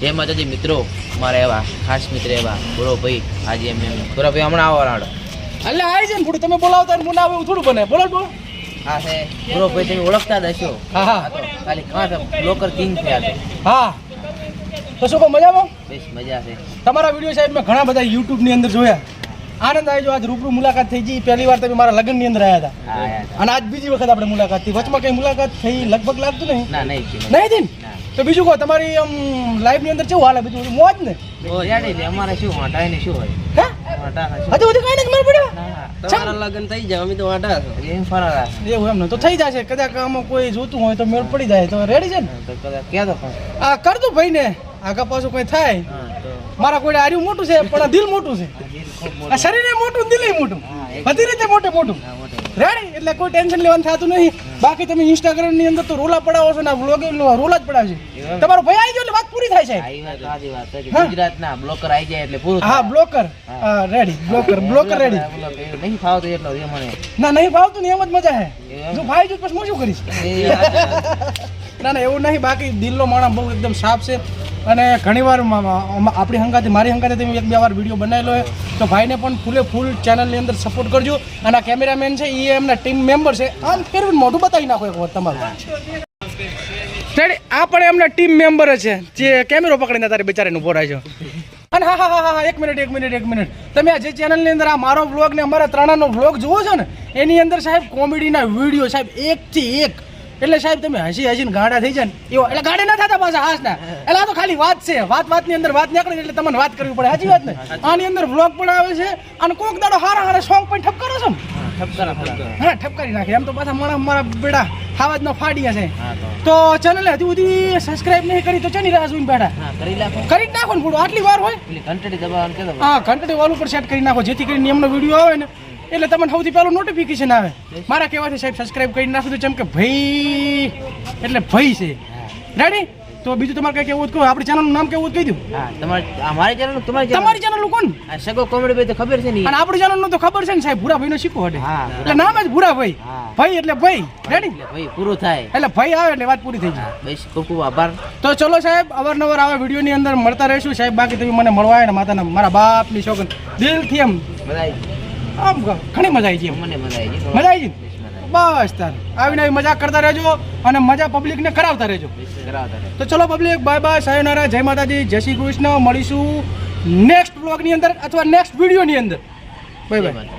જય માતાજી મિત્રો. મારા એવા ખાસ મિત્ર એવા બુરો ભાઈ આજે એમ બુરો ભાઈ હમણાં આવો રાડો એટલે આવી છે ને થોડું તમે બોલાવતા ને બોલાવો એવું થોડું બને. બોલો ને બોલો. હા છે બુરો ભાઈ તમે ઓળખતા જ હશો. હા હા. ખાલી કાં તો લોકર કિંગ થયા છે હા. તો શું કહો મજામાં? બસ મજા છે. તમારા વીડિયો સાહેબ મેં ઘણા બધા યુટ્યુબની અંદર જોયા. આનંદ આવ્યો આજ રૂબરૂ મુલાકાત થઈ ગઈ. પહેલી વાર તમે મારા લગ્નની અંદર આવ્યા હતા. હા અને આજ બીજી વખત આપણે મુલાકાત થઈ. વચમાં કઈ મુલાકાત થઈ લગભગ લાગતું નહીં? ના નહીં. નહીં થઈ ને? ના. તો બીજું કહો તમારી આમ લાઈફની અંદર કેવું હાલે? બીજું બધું મોજ ને? અમારે શું વાંટા ને શું હોય? હજુ હજુ કઈ નથી ખબર પડ્યો? તમારા લગ્ન થઈ જાય અમે તો વાંટા એમ ફરાર એવું એમ ને? તો થઈ જશે. કદાચ આમાં કોઈ જોતું હોય તો મેળ પડી જાય. તો રેડી છે ને? કદાચ ક્યાં તો આ કરતું ભાઈ ને આગા પાછું કઈ થાય. મારા કોઈ આર્યું મોટું છે પણ દિલ મોટું છે. આ મોટું શરીર મોટું દિલ મોટું. બધી રીતે મોટે મોટું. રેડી એટલે કોઈ ટેન્શન લેવાનું થતું નહીં. બાકી તમે ઇન્સ્ટાગ્રામની અંદર તો રોલા પડાવો છો ને વ્લોગ રોલા જ પડાવે છે તમારો ભાઈ આવી ગયો એટલે વાત પૂરી થાય છે. છે. ગુજરાતના બ્લોકર આવી જાય એટલે પૂરું હા બ્લોકર હા. રેડી બ્લોકર બ્લોકર રેડી નહીં ફાવતું એટલો મને. ના નહીં ભાવતું ને એમ જ મજા એમ? જો ભાઈ જો પછી હું શું કરીશ? ના ના, એવું નહીં, બાકી દિલનો માણસ બહુ એકદમ સાફ છે. અને ઘણીવાર આપણી હંગાતે, મારી તમે એક બે વાર વીડિયો બનાવેલો હોય, તો ભાઈને પણ ફૂલે ફૂલ ચેનલની અંદર સપોર્ટ કરજો. અને આ કેમેરામેન છે એ એમના ટીમ મેમ્બર છે. આમ ફેરવીને મોઢું બતાવી નાખો એક વાર તમારું. આ પણ એમના ટીમ મેમ્બર છે, જે કેમેરો પકડીને તારે બિચારાને ઊભો છે અને હા હા હા હા એક મિનિટ એક મિનિટ એક મિનિટ તમે આ જે ચેનલની અંદર આ મારો વ્લોગ ને અમારા ત્રણનો વ્લોગ જુઓ છો ને, એની અંદર સાહેબ કોમેડીના વીડિયો સાહેબ એકથી એક. એટલે સાહેબ તમે હસી હસીને ગાડા થઈ જાય ને એવો એટલે ગાડા ના થતા પાછા હાસના. એટલે આ તો ખાલી વાત છે. વાત વાતની અંદર વાત નીકળે એટલે તમને વાત કરવી પડે. સાચી વાત ને? આની અંદર વ્લોગ પણ આવે છે અને કોક દાડો હારા હારા સોંગ પણ ઠપ કરો છો હા, ઠપકારા નાખે એમ તો પાછા મારા મારા બેડા ખાવા જ ફાડ્યા છે. હશે તો. ચેનલ હજી સુધી સબસ્ક્રાઇબ નહીં કરી તો ચેની રાહ જોઈને બેઠા? કરી નાખો. ને થોડું આટલી વાર હોય? ઘંટડી દબાવવાનું હા ઘંટડી વાલ ઉપર સેટ કરી નાખો. જેથી કરીને એમનો વીડિયો આવે ને એટલે તમને સૌથી પહેલું નોટિફિકેશન આવે. મારા કહેવાથી સાહેબ સબસ્ક્રાઇબ કરી નાખું છું જેમ કે ભાઈ એટલે ભાઈ છે. રેડી તો બીજું તમારે કઈ કેવું કહો. આપણી ચેનલનું નામ કેવું કહી દઉં. અમારી ચેનલ તમારી? તમારી ચેનલનું કોણ? સગો કોમેડી ભાઈ તો ખબર છે ને અને આપણી ચેનલનું તો ખબર છે ને સાહેબ ભૂરા ભાઈનો શીખો હટે એટલે નામ જ ભૂરા ભાઈ. ભાઈ એટલે ભાઈ. રેડી ભાઈ પૂરું થાય. એટલે ભાઈ આવે એટલે વાત પૂરી થઈ જાય. બસ ખૂબ ખૂબ આભાર. તો ચલો સાહેબ અવારનવાર આવા વિડીયોની અંદર મળતા રહીશું. સાહેબ બાકી તમે મને મળવા આવે ને માતાના મારા બાપની શોગન દિલથી એમ. આવી આમ ઘણી મજા આવી છે. મને મજા આવી મજા આવી બસ તાર. આવીને આવી મજા કરતા રહેજો અને મજા પબ્લિકને કરાવતા રહેજો. તો ચલો પબ્લિક બાય બાય સાયોનારા જય માતાજી જય શ્રી કૃષ્ણ. મળીશું નેક્સ્ટ બ્લોગની અંદર અથવા નેક્સ્ટ વિડીયોની અંદર. Bye bye.